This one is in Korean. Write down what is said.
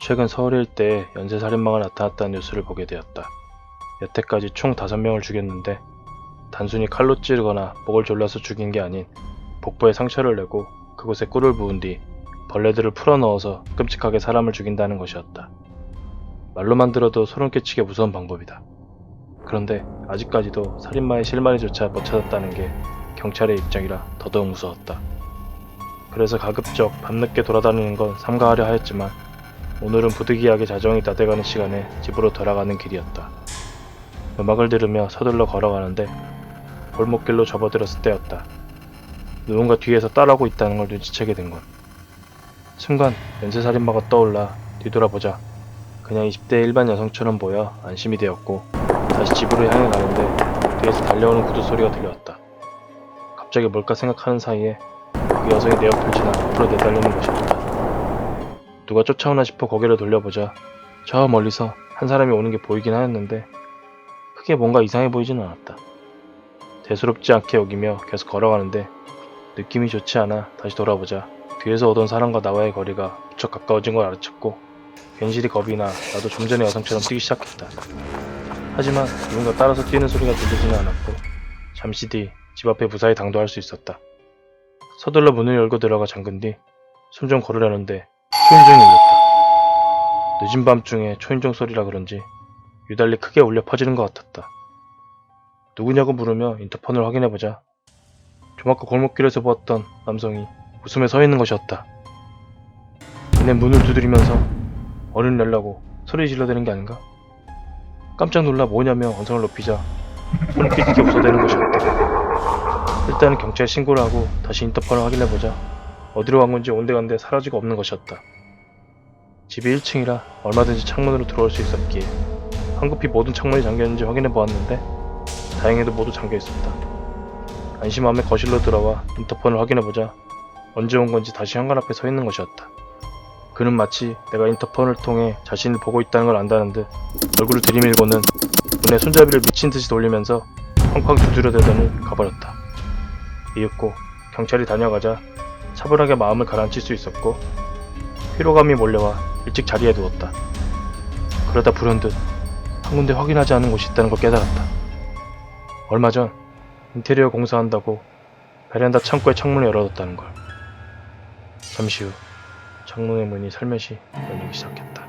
최근 서울 일대에 연쇄살인마가 나타났다는 뉴스를 보게 되었다. 여태까지 총 5명을 죽였는데 단순히 칼로 찌르거나 목을 졸라서 죽인 게 아닌 복부에 상처를 내고 그곳에 꿀을 부은 뒤 벌레들을 풀어넣어서 끔찍하게 사람을 죽인다는 것이었다. 말로만 들어도 소름 끼치게 무서운 방법이다. 그런데 아직까지도 살인마의 실마리조차 못 찾았다는 게 경찰의 입장이라 더더욱 무서웠다. 그래서 가급적 밤늦게 돌아다니는 건 삼가하려 하였지만 오늘은 부득이하게 자정이 다 돼가는 시간에 집으로 돌아가는 길이었다. 음악을 들으며 서둘러 걸어가는데 골목길로 접어들었을 때였다. 누군가 뒤에서 따라오고 있다는 걸 눈치채게 된 것. 순간 연쇄살인마가 떠올라 뒤돌아보자 그냥 20대 일반 여성처럼 보여 안심이 되었고 다시 집으로 향해 가는데 뒤에서 달려오는 구두 소리가 들려왔다. 갑자기 뭘까 생각하는 사이에 그 여성이 내 옆을 지나 앞으로 내달리는 것이었다. 누가 쫓아오나 싶어 고개를 돌려보자 저 멀리서 한 사람이 오는 게 보이긴 하였는데 크게 뭔가 이상해 보이진 않았다. 대수롭지 않게 여기며 계속 걸어가는데 느낌이 좋지 않아 다시 돌아보자 뒤에서 오던 사람과 나와의 거리가 무척 가까워진 걸 알아챘고 괜시리 겁이 나 나도 좀 전에 여성처럼 뛰기 시작했다. 하지만 누군가 따라서 뛰는 소리가 들리지는 않았고 잠시 뒤 집 앞에 무사히 당도할 수 있었다. 서둘러 문을 열고 들어가 잠근 뒤 숨 좀 고르려는데 초인종이 울렸다. 늦은 밤중에 초인종 소리라 그런지 유달리 크게 울려 퍼지는 것 같았다. 누구냐고 물으며 인터폰을 확인해보자 조막과 골목길에서 보았던 남성이 웃으며 서 있는 것이었다. 내 문을 두드리면서 어른 내려고 소리 질러대는 게 아닌가? 깜짝 놀라 뭐냐며 언성을 높이자 소름 끼치게 웃어대는 것이었다. 일단은 경찰에 신고를 하고 다시 인터폰을 확인해보자 어디로 간 건지 온데간데 사라지고 없는 것이었다. 집이 1층이라 얼마든지 창문으로 들어올 수 있었기에 황급히 모든 창문이 잠겼는지 확인해 보았는데 다행히도 모두 잠겨 있었다. 안심함에 거실로 들어와 인터폰을 확인해 보자 언제 온 건지 다시 현관 앞에 서 있는 것이었다. 그는 마치 내가 인터폰을 통해 자신을 보고 있다는 걸 안다는 듯 얼굴을 들이밀고는 문에 손잡이를 미친 듯이 돌리면서 쾅쾅 두드려 대더니 가버렸다. 이윽고 경찰이 다녀가자 차분하게 마음을 가라앉힐 수 있었고 피로감이 몰려와 일찍 자리에 누웠다. 그러다 불현듯 한 군데 확인하지 않은 곳이 있다는 걸 깨달았다. 얼마 전 인테리어 공사한다고 베란다 창고의 창문을 열어뒀다는 걸. 잠시 후 창문의 문이 살며시 열리기 시작했다.